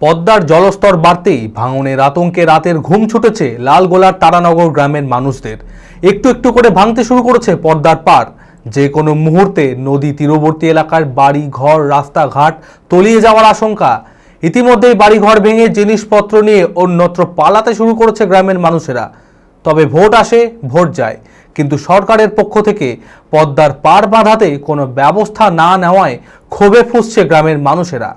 পদ্মার জলস্তর বাড়তেই ভাঙনের আতঙ্কে রাতের ঘুম ছুটেছে লালগোলার তারানগর গ্রামের মানুষদের। একটু একটু করে ভাঙতে শুরু করেছে পদ্মার পার যে কোনো মুহূর্তে নদী তীরবর্তী এলাকার বাড়ি, ঘর, রাস্তাঘাট তলিয়ে যাওয়ার আশঙ্কা। ইতিমধ্যেই বাড়িঘর ভেঙে জিনিসপত্র নিয়ে অন্যত্র পালাতে শুরু করেছে গ্রামের মানুষেরা। তবে ভোট আসে, ভোট যায়। কিন্তু সরকারের পক্ষ থেকে পদ্মার পার বাঁধাতে কোনো ব্যবস্থা না নেওয়ায় ক্ষোভে ফুঁসছে গ্রামের মানুষেরা।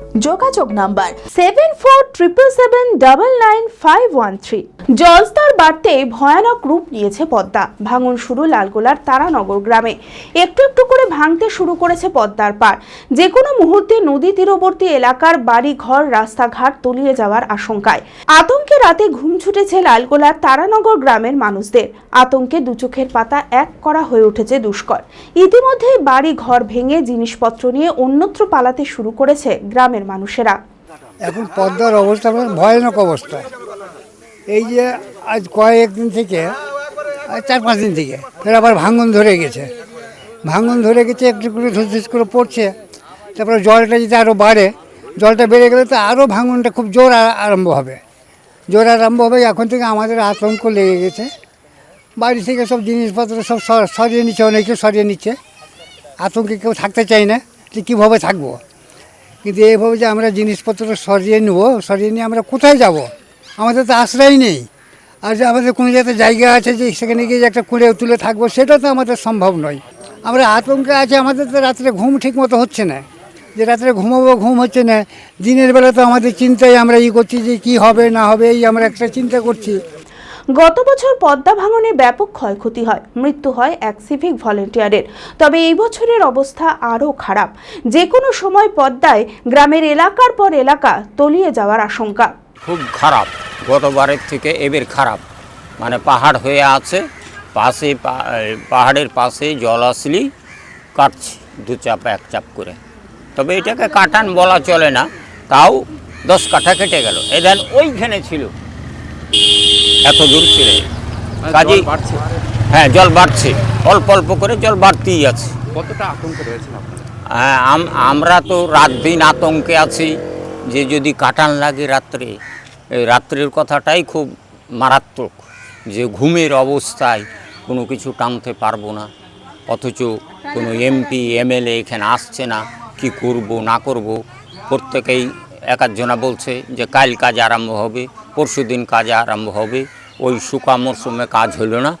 যোগাযোগ number seven four triple seven double nine five one three জলস্তর বাড়তে ভয়ানক রূপ নিয়েছে পদ্মা। ভাঙন শুরু লালগোলার তারানগর গ্রামে। একটু একটু করে ভাঙতে শুরু করেছে পদ্মার পার যে কোনো মুহূর্তে নদী তীরবর্তী এলাকার বাড়ি ঘর রাস্তাঘাট তলিয়ে যাওয়ার আশঙ্কায়। আতঙ্কে রাতে ঘুম ছুটেছে লালগোলার তারানগর গ্রামের মানুষদের। আতঙ্কে দু চোখের পাতা এক করা হয়ে উঠেছে দুষ্কর। ইতিমধ্যেই বাড়ি ঘর ভেঙে জিনিসপত্র নিয়ে অন্যত্র পালাতে শুরু করেছে গ্রামের মানুষেরা। এখন পদ্মার অবস্থা ভয়ানক অবস্থা। এই যে আজ কয়েকদিন থেকে চার পাঁচ দিন থেকে ফের আবার ভাঙন ধরে গেছে। ভাঙন ধরে গেছে, একটু করে ধুস করে পড়ছে। তারপরে জলটা যদি আরও বাড়ে, জলটা বেড়ে গেলে তো আরও ভাঙনটা খুব জোর আরম্ভ হবে। জোর আরম্ভ হবে, এখন থেকে আমাদের আতঙ্ক লেগে গেছে। বাড়ি থেকে সব জিনিসপত্র সব সরিয়ে নিচ্ছে, অনেকে সরিয়ে নিচ্ছে। আতঙ্কে কেউ থাকতে চায় না, যে কীভাবে থাকব? কিন্তু এইভাবে যে আমরা জিনিসপত্র সরিয়ে নেব, সরিয়ে নিয়ে আমরা কোথায় যাব? আমাদের তো আশ্রয় নেই। আর যে আমাদের কোনো যাতে জায়গা আছে যে সেখানে গিয়ে যে একটা কুড়ে তুলে থাকব, সেটা তো আমাদের সম্ভব নয়। আমরা আতঙ্কে আছে, আমাদের তো রাত্রে ঘুম ঠিক মতো হচ্ছে না। যে রাত্রে ঘুমাবো, ঘুম হচ্ছে না। দিনের বেলা তো আমাদের চিন্তায় আমরা ই করছি যে কি হবে, না হবে, এই আমরা একটা চিন্তা করছি। গত বছর পদ্মা ভাঙনে ব্যাপক ক্ষয়ক্ষতি হয়। মৃত্যু হয় এক সিভিক ভলেন্টিয়ারের তবে এই বছরের অবস্থা আরও খারাপ। যে কোনো সময় পদ্মায় গ্রামের এলাকার পর এলাকা তলিয়ে যাওয়ার আশঙ্কা। খুব খারাপ। গতবারের থেকে এবার খারাপ। মানে পাহাড় হয়ে আছে, পাশে পাহাড়ের পাশে জল আসলেই কাটছে দু চাপ, এক চাপ করে। তবে এটাকে কাটান বলা চলে না। তাও দশ কাঠা কেটে গেল। এদেন ওইখানে ছিল। এত দূর ছিল কাজে হ্যাঁ জল বাড়ছে। অল্প অল্প করে জল বাড়তেই আছে। কতটা আতঙ্কে রয়েছেন হ্যাঁ, আম- আমরা তো রাত দিন আতঙ্কে আছি যে যদি কাটান লাগে রাত্রে রাত্রের কথাটাই খুব মারাত্মক যে ঘুমের অবস্থায় কোনো কিছু টানতে পারব না। অথচ কোনো এমপি এমএলএ এখানে আসছে না কি করব না করব প্রত্যেকেই এক একজনা বলছে যে কাল কাজ আরম্ভ হবে পরশু দিন কাজ আরম্ভ হবে ওই শুকা মরশুমে কাজ হলো না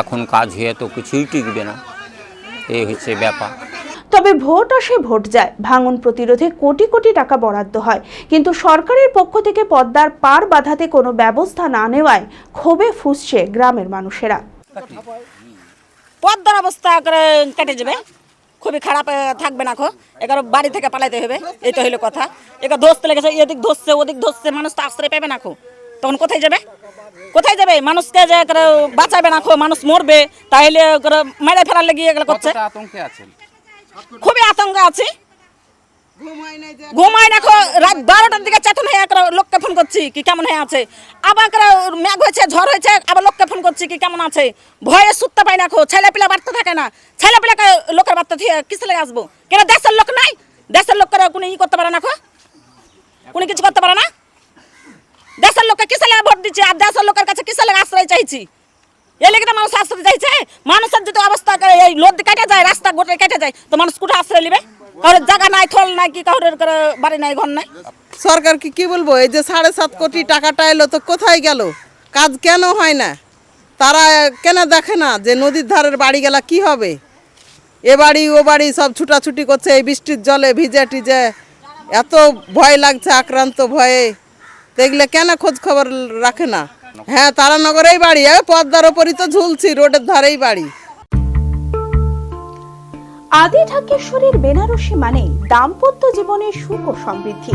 এখন কাজ হয়ে তো কিছুই টিকবে না। এই হচ্ছে ব্যাপার। তবে ভোট আসে ভোট যায় ভাঙন প্রতিরোধে কোটি কোটি টাকা বরাদ্দ হয়। কিন্তু সরকারের পক্ষ থেকে পদ্মার পার বাধাতে কোনো ব্যবস্থা না নেওয়ায় ক্ষোভে ফুসছে গ্রামের মানুষেরা। পদ্মার অবস্থা করে কেটে যাবে। খুবই খারাপ থাকবে না খো। এগারো বাড়ি থেকে পালাইতে হবে এই তো হইল কথা। এগারো ধরতে লেগেছে এদিক ধরছে ওদিক ধরছে মানুষ তো আশ্রয় পাবে না খো। তখন কোথায় যাবে? কোথায় যাবে? মানুষকে যে বাঁচাবে না খো মানুষ মরবে তাহলে মেরে ফেলার লেগে এগুলো করছে। খুবই আতঙ্ক আছি। ঘুমায় না রাত বারোটার দিকে চেতন হয়ে লোককে ফোন করছি কি কেমন হয়ে আছে? আবার মেঘ হয়েছে ঝড় হয়েছে আবার লোককে করছি কি, কেমন আছে? ভয়ে সুত্তে পাই না খো ছেলে পিলা বাড়তে থাকে না। ছেলে পিলাকে লোকের বাড়তে কিসে লেগে আসব? কেন দেশের লোক নাই? দেশের লোক করে কোনো ই করতে পারে না খো কোনো কিছু করতে পারে না? দেশের লোককে কিসে লেগে ভোট দিচ্ছি? আর দেশের লোকের কাছে কিসে লেগে আশ্রয় চাইছি? এই লেগে মানুষ আশ্রয় চাইছে। মানুষের যদি অবস্থা এই লোদ কেটে যায়, রাস্তা গোটে কেটে যায়, তো মানুষ কোথায় আশ্রয় নিবে? কারোর জায়গা নাই, থল নাই কি, কারোর করে বাড়ি নাই, ঘর নাই? সরকারকে কি বলব? এই যে সাড়ে সাত কোটি টাকাটা এলো তো কোথায় গেল? কাজ কেন হয় না? তারা কেন দেখে না যে নদীর ধারের বাড়ি গেলা কি হবে? এ বাড়ি, ও বাড়ি সব ছুটাছুটি করছে, এই বৃষ্টির জলে ভিজে টিজে। এত ভয় লাগছে, আক্রান্ত ভয়ে। এগুলো কেন খোঁজ খবর রাখে না? হ্যাঁ তারানগরেই বাড়ি, এ পদ্মার ওপরই তো ঝুলছি, রোডের ধারেই বাড়ি। আদি ঢাকেশ্বরীর বেনারসি মানে দাম্পত্য জীবনের সুখ ও সমৃদ্ধি।